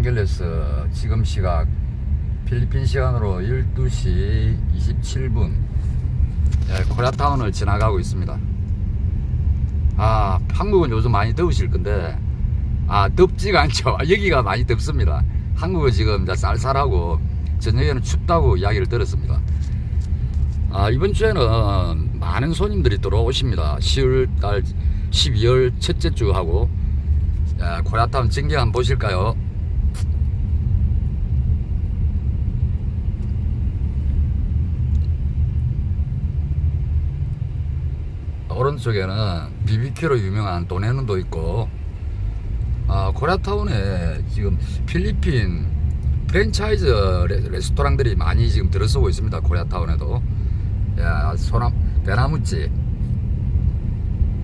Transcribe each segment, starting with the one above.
로스안젤레스 지금 시각 필리핀 시간으로 12시 27분 예, 코리아타운을 지나가고 있습니다. 아, 한국은 요즘 많이 더우실 건데 아, 덥지가 않죠. 여기가 많이 덥습니다. 한국은 지금 쌀쌀하고 저녁에는 춥다고 이야기를 들었습니다. 아, 이번 주에는 많은 손님들이 들어오십니다. 10월 달 12월 첫째 주 하고 야, 코리아타운 전경 한번 보실까요? 오른쪽에는 BBQ로 유명한 도네눈도 있고 아, 코리아타운에 지금 필리핀 프랜차이즈 레, 레스토랑들이 많이 지금 들어서고 있습니다. 코리아타운에도 야 소남 대나무집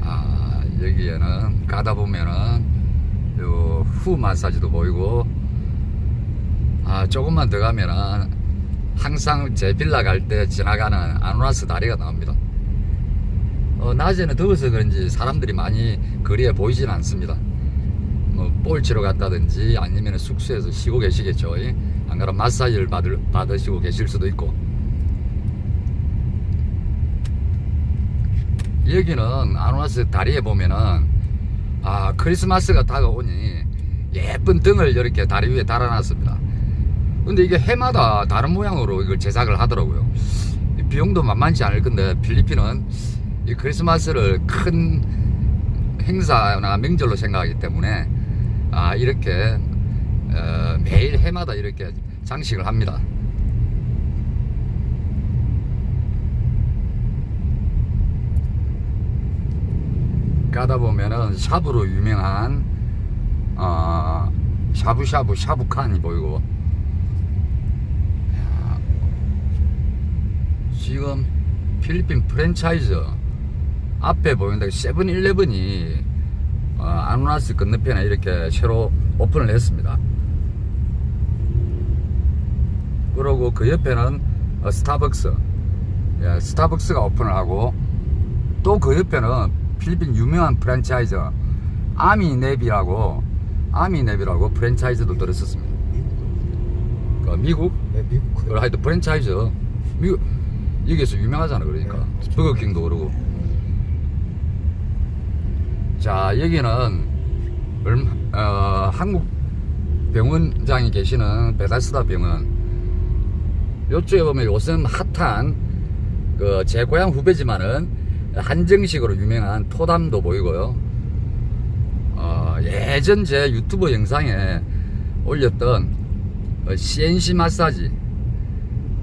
아 여기에는 가다 보면은 요후 마사지도 보이고 아 조금만 더 가면은 항상 제 빌라 갈 때 지나가는 아누라스 다리가 나옵니다. 어, 낮에는 더워서 그런지 사람들이 많이 거리에 보이진 않습니다. 뭐 볼 치러 갔다든지 아니면 숙소에서 쉬고 계시겠죠. 예? 안 그러면 마사지를 받을, 받으시고 계실 수도 있고. 여기는 아누아스 다리에 보면은 아 크리스마스가 다가오니 예쁜 등을 이렇게 다리 위에 달아놨습니다. 근데 이게 해마다 다른 모양으로 이걸 제작을 하더라고요. 이 비용도 만만치 않을 건데 필리핀은 이 크리스마스를 큰 행사나 명절로 생각하기 때문에 아 이렇게 어, 매일 해마다 이렇게 장식을 합니다. 가다 보면은 샤브로 유명한 어, 샤브샤브 샤브칸이 보이고 야, 지금 필리핀 프랜차이즈 앞에 보이는데 세븐일레븐이 어, 아누나스 건너편에 이렇게 새로 오픈을 했습니다. 그리고 그 옆에는 어, 스타벅스, 예, 스타벅스가 오픈을 하고 또 그 옆에는 필리핀 유명한 프랜차이즈 아미네비라고 아미네비라고 프랜차이즈도 들었었습니다. 그 미국 네, 미국 그 하여튼 프랜차이즈 미국 여기에서 유명하잖아 그러니까 네. 버거킹도 그러고 자 여기는 어, 한국 병원장이 계시는 베다스다 병원. 요쪽에 보면 요즘 핫한 그 제 고향 후배지만은 한정식으로 유명한 토담도 보이고요. 어, 예전 제 유튜브 영상에 올렸던 어, CNC 마사지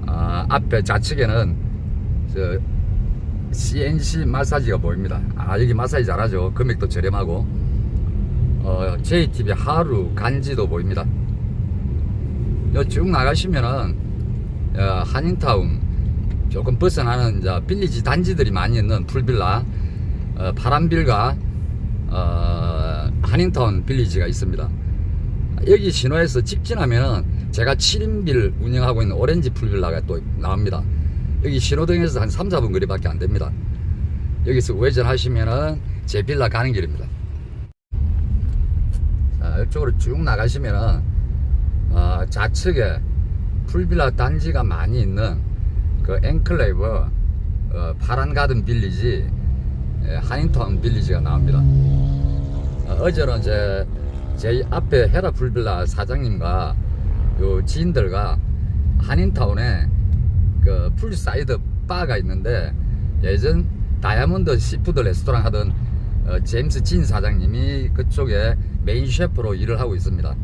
아, 앞에 좌측에는 저 CNC 마사지가 보입니다. 아 여기 마사지 잘하죠. 금액도 저렴하고 어, JTB 하루 간지도 보입니다. 여쭉 나가시면은 어, 한인타운 조금 벗어나는 이제 빌리지 단지들이 많이 있는 풀빌라 어, 파란빌과 어, 한인타운 빌리지가 있습니다. 여기 신호에서 직진하면 제가 7인빌 운영하고 있는 오렌지 풀빌라가 또 나옵니다. 여기 신호등에서 한 3, 4분 거리밖에 안 됩니다. 여기서 우회전하시면은 제 빌라 가는 길입니다. 자, 이쪽으로 쭉 나가시면은 어, 좌측에 풀빌라 단지가 많이 있는 그 앵클레이브 어, 파란 가든 빌리지 예, 한인타운 빌리지가 나옵니다. 어, 제는 제, 제 앞에 헤라 풀빌라 사장님과 요 지인들과 한인타운에 그 풀사이드 바가 있는데 예전 다이아몬드 시푸드 레스토랑 하던 어, 제임스 진 사장님이 그쪽에 메인 셰프로 일을 하고 있습니다.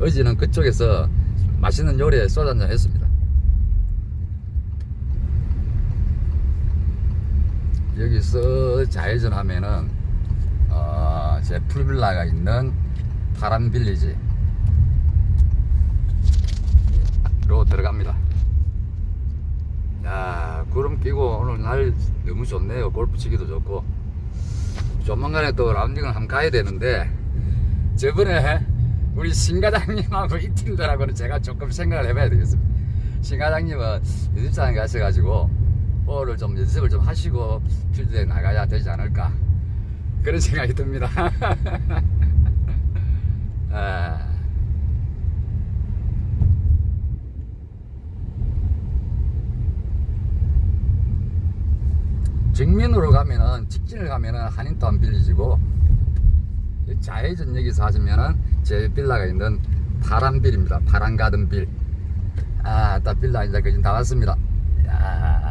어제는 그쪽에서 맛있는 요리에 소주 한잔 했습니다. 여기서 좌회전 하면은 어, 제 풀빌라가 있는 파란 빌리지 로 들어갑니다. 야 구름 끼고 오늘 날 너무 좋네요. 골프 치기도 좋고 조만간에 또 라운딩을 한번 가야 되는데 저번에 우리 신과장님하고 이 팀들하고는 제가 조금 생각을 해봐야 되겠습니다. 신과장님은 연습장에 가셔가지고 볼을 좀 연습을 좀 하시고 필드에 나가야 되지 않을까 그런 생각이 듭니다. 아, 정면으로 가면은 직진을 가면은 한인타운 빌리지고 좌회전 여기서 하시면은 제 빌라가 있는 파란빌입니다. 파란 가든 빌. 아, 딱 빌라 이제 거진 다 왔습니다. 야.